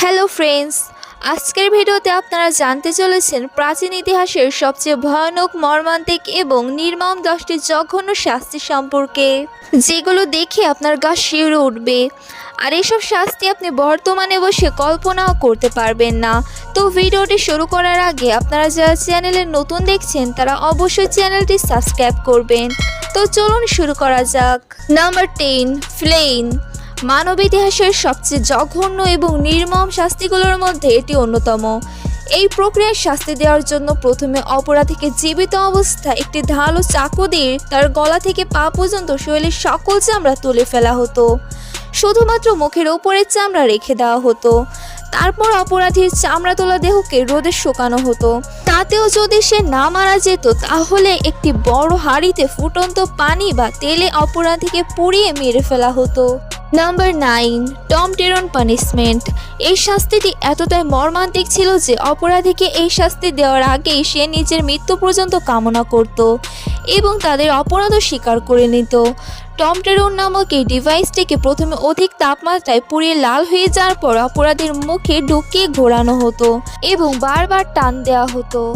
Hello friends, আজকের ভিডিওতে আপনারা জানতে চলেছেন প্রাচীন ইতিহাসের সবচেয়ে ভয়ানক মর্মান্তিক এবং নির্মম দশটি জঘন্য শাস্তি সম্পর্কে। যেগুলো দেখে আপনার গা শিউরে উঠবে। আর এসব শাস্তি আপনি বর্তমানে বসে কল্পনাও করতে পারবেন না। তো ভিডিওটি শুরু করার আগে আপনারা যারা চ্যানেলে নতুন দেখছেন, তারা অবশ্যই চ্যানেলটি সাবস্ক্রাইব করবেন। তো চলুন শুরু করা যাক। Number ten ফ্লেইন। মানব ইতিহাসের সবচেয়ে জঘন্য এবং নির্মম শাস্তিগুলোর মধ্যে এটি অন্যতম। এই প্রক্রিয়ায় শাস্তি দেওয়ার জন্য প্রথমে অপরাধীকে জীবিত অবস্থায় একটি ধারালো চাকু দিয়ে তার গলা থেকে পা পর্যন্ত শরীরের সকল চামড়া তুলে ফেলা হতো। শুধুমাত্র মুখের ওপরের চামড়া রেখে দেওয়া হতো। তারপর অপরাধীর চামড়া তোলা দেহকে রোদে শুকানো হতো। তাতেও যদি সে না মারা যেত, তাহলে একটি বড় হাঁড়িতে ফুটন্ত পানি বা তেলে অপরাধীকে পুড়িয়ে মেরে ফেলা হতো। নাম্বার নাইন টম টেরন পানিশমেন্ট এই শাস্তিটি এতটাই মর্মান্তিক ছিল যে অপরাধীকে এই শাস্তি দেওয়ার আগেই সে নিজের মৃত্যু পর্যন্ত কামনা করত এবং তাদের অপরাধও স্বীকার করে নিত। টম টেরন নামক এই ডিভাইসটিকে প্রথমে অধিক তাপমাত্রায় পুড়িয়ে লাল হয়ে যাওয়ার পর অপরাধীর মুখে ঢুকিয়ে ঘোরানো হতো এবং বারবার টান দেওয়া হতো,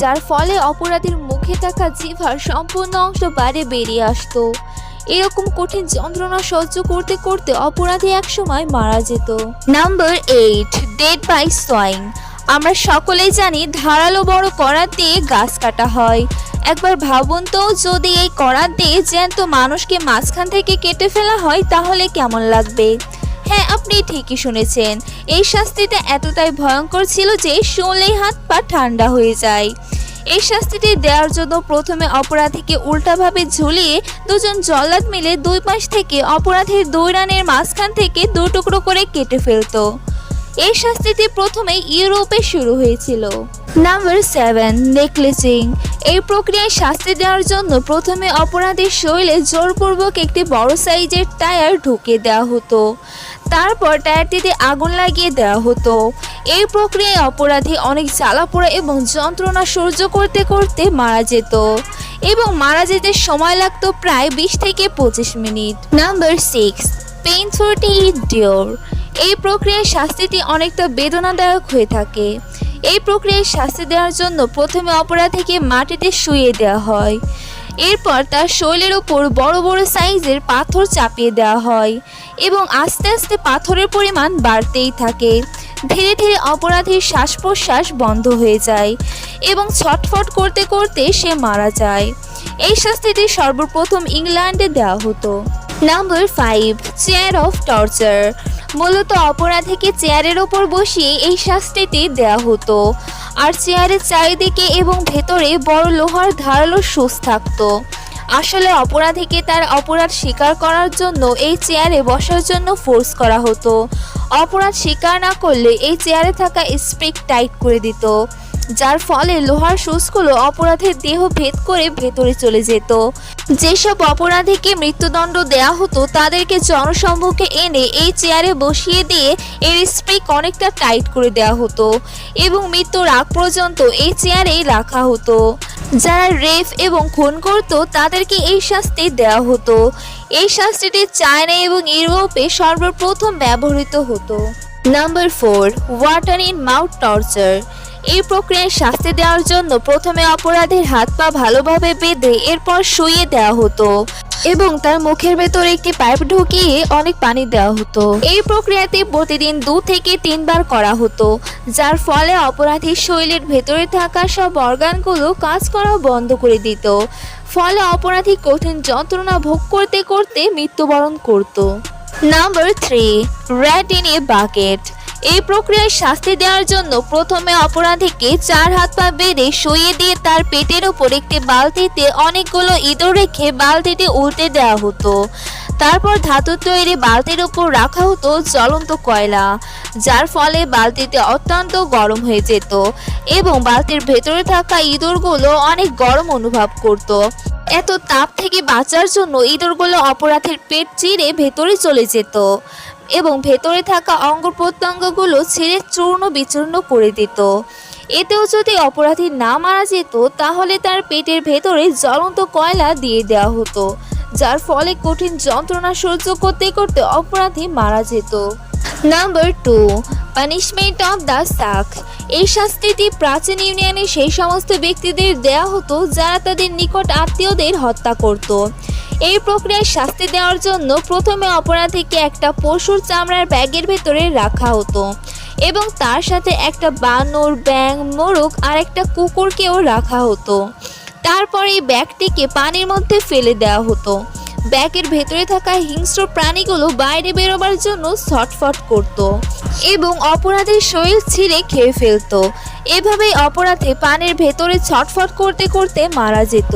যার ফলে অপরাধীর মুখে থাকা জিভার সম্পূর্ণ অংশ বাইরে বেরিয়ে আসতো। এরকম কঠিন যন্ত্রণা সহ্য করতে করতে অপরাধী একসময় মারা যেত। Number eight dead by sawing আমরা সকলেই জানি ধারালো বড় করাত দিয়ে গাছ কাটা হয়। একবার ভাবুন তো, যদি এই করাত দিয়ে জ্যান্ত মানুষকে মাঝখান থেকে কেটে ফেলা হয়, তাহলে কেমন লাগবে? হ্যাঁ আপনি ঠিকই শুনেছেন। এই শাস্তিটা এতটাই ভয়ঙ্কর ছিল যে শুনলেই হাত পা ঠান্ডা হয়ে যায়। এই শাস্তিটি দেওয়ার জন্য প্রথমে অপরাধীকে উল্টাভাবে ঝুলিয়ে দুজন জল্লাদ মিলে দুই পাশ থেকে অপরাধীর দুই রানের মাঝখান থেকে দু টুকরো করে কেটে ফেলতো। এই শাস্তিটি প্রথমে ইউরোপে শুরু হয়েছিল। নাম্বার সেভেন নেকলেসিং এই প্রক্রিয়ায় শাস্তি দেওয়ার জন্য প্রথমে অপরাধীর শরীরে জোরপূর্বক একটি বড় সাইজের টায়ার ঢুকিয়ে দেওয়া হতো। তারপর টায়ারটিতে আগুন লাগিয়ে দেওয়া হতো। এই প্রক্রিয়ায় অপরাধী অনেক জ্বালাপোড়া এবং যন্ত্রণা সহ্য করতে করতে মারা যেত। এবং মারা যেতে সময় লাগতো প্রায় বিশ থেকে পঁচিশ মিনিট। নাম্বার সিক্স পেইন থ্রুটি ডিওর এই প্রক্রিয়ায় শাস্তিটি অনেকটা বেদনাদায়ক হয়ে থাকে। এই প্রক্রিয়ায় শাস্তি দেওয়ার জন্য প্রথমে অপরাধীকে মাটিতে শুয়ে দেওয়া হয়। এরপর তার শরীরের ওপর বড় বড় সাইজের পাথর চাপিয়ে দেওয়া হয়। এবং আস্তে আস্তে পাথরের পরিমাণ বাড়তেই থাকে। ধীরে ধীরে অপরাধীর শ্বাস প্রশ্বাস বন্ধ হয়ে যায় এবং ছটফট করতে করতে সে মারা যায়। এই শাস্তিটি সর্বপ্রথম ইংল্যান্ডে দেওয়া হতো। Number five chair of torture মূলত অপরাধীকে চেয়ারের ওপর বসিয়ে এই শাস্তিটি দেওয়া হতো। আর চেয়ারের চারিদিকে এবং ভেতরে বড় লোহার ধারালো সুচ থাকতো। আসলে অপরাধীকে তার অপরাধ স্বীকার করার জন্য এই চেয়ারে বসার জন্য ফোর্স করা হতো। অপরাধ স্বীকার না করলে এই চেয়ারে থাকা স্প্রিক টাইট করে দিত, যার ফলে লোহার সুচগুলো অপরাধের দেহ ভেদ করে ভেতরে চলে যেত। যেসব অপরাধীকে মৃত্যুদণ্ড দেয়া হতো, তাদেরকে জনসম্মুখে এনে এই চেয়ারে বসিয়ে দিয়ে এর স্প্রিক অনেকটা টাইট করে দেওয়া হতো এবং মৃত্যুর আগ পর্যন্ত এই চেয়ারেই রাখা হতো। যারা রেফ এবং খুন করত, তাদেরকে এই শাস্তি দেওয়া হতো। এই শাস্তিটি চায়না এবং ইউরোপে সর্বপ্রথম ব্যবহৃত হতো। Number four, water in mouth torture. এই প্রক্রিয়ায় শাস্তি দেওয়ার জন্য প্রথমে অপরাধের হাত পা ভালোভাবে বেঁধে এরপর শুইয়ে দেওয়া হতো এবং তার মুখের ভেতরে একটি পাইপ ঢুকিয়ে অনেক পানি দেওয়া হতো। এই প্রক্রিয়াতে প্রতিদিন দু থেকে তিনবার করা হতো, যার ফলে অপরাধীর শরীরের ভেতরে থাকা সব অর্গানগুলো কাজ করা বন্ধ করে দিত। ফলে অপরাধী কঠিন যন্ত্রণা ভোগ করতে করতে মৃত্যুবরণ করত। Number three rat in a bucket. এই প্রক্রিয়ায় শাস্তি দেওয়ার জন্য প্রথমে অপরাধীকে চার হাত পা বেঁধে শুয়ে দিয়ে তার পেটের উপর একটি বালতিতে অনেকগুলো ইঁদুর রেখে বালতিটি উল্টে দেওয়া হতো। তারপর ধাতু তৈরি বালতির উপর রাখা হতো জ্বলন্ত কয়লা, যার ফলে বালতিতে অত্যন্ত গরম হয়ে যেত এবং বালতির ভেতরে থাকা ইঁদুরগুলো অনেক গরম অনুভব করত। এত তাপ থেকে বাঁচার জন্য ইঁদুরগুলো অপরাধের পেট চিরে ভেতরে চলে যেত। এবং ভেতরে থাকা অঙ্গ প্রত্যঙ্গগুলো ছেড়ে চূর্ণ বিচূর্ণ করে দিত। এতেও যদি অপরাধী না মারা যেত, তাহলে তার পেটের ভেতরে জ্বলন্ত কয়লা দিয়ে দেওয়া হতো, যার ফলে কঠিন যন্ত্রণা সহ্য করতে করতে অপরাধী মারা যেত। Number two punishment of the sack এই শাস্তিটি প্রাচীন ইউনিয়নে সেই সমস্ত ব্যক্তিদের দেয়া হতো যারা তাদের নিকট আত্মীয়দের হত্যা করত। এই প্রক্রিয়ায় শাস্তি দেওয়ার জন্য প্রথমে অপরাধীকে একটা পশুর চামড়ার ব্যাগের ভেতরে রাখা হতো এবং তার সাথে একটা বানর ব্যাং মোরগ আর একটা কুকুরকেও রাখা হতো। তারপর এই ব্যাগটিকে পানির মধ্যে ফেলে দেওয়া হতো। ব্যাগের ভেতরে থাকা হিংস্র প্রাণীগুলো বাইরে বেরোবার জন্য ছটফট করত এবং অপরাধের শরীর ছিঁড়ে খেয়ে ফেলতো। এভাবেই অপরাধে পানির ভেতরে ছটফট করতে করতে মারা যেত।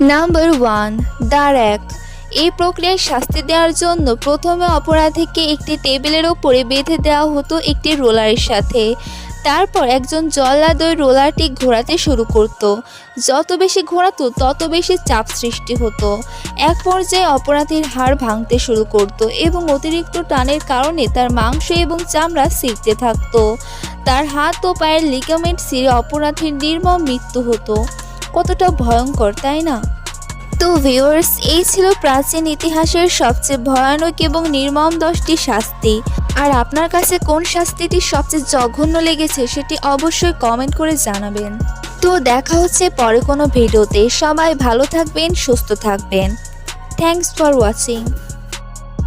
নাম্বার ওয়ান দ্য র্যাক এই প্রক্রিয়ায় শাস্তি দেওয়ার জন্য প্রথমে অপরাধীকে একটি টেবিলের ওপরে বেঁধে দেওয়া হতো একটি রোলারের সাথে। তারপর একজন জল্লাদ রোলারটি ঘোরাতে শুরু করত। যত বেশি ঘোরাতো, তত বেশি চাপ সৃষ্টি হতো। এক পর্যায়ে অপরাধীর হাড় ভাঙতে শুরু করত এবং অতিরিক্ত টানের কারণে তার মাংস এবং চামড়া ছিঁড়তে থাকতো। তার হাত ও পায়ের লিগামেন্ট ছিঁড়ে অপরাধীর নির্মম মৃত্যু হতো। কতটা ভয়ঙ্কর, তাই না? তো ভিউয়ার্স এই ছিল প্রাচীন ইতিহাসের সবচেয়ে ভয়ানক এবং নির্মম দশটি শাস্তি। আর আপনার কাছে কোন শাস্তিটি সবচেয়ে জঘন্য লেগেছে সেটি অবশ্যই কমেন্ট করে জানাবেন। তো দেখা হচ্ছে পরে কোনো ভিডিওতে। সবাই ভালো থাকবেন, সুস্থ থাকবেন। Thanks for watching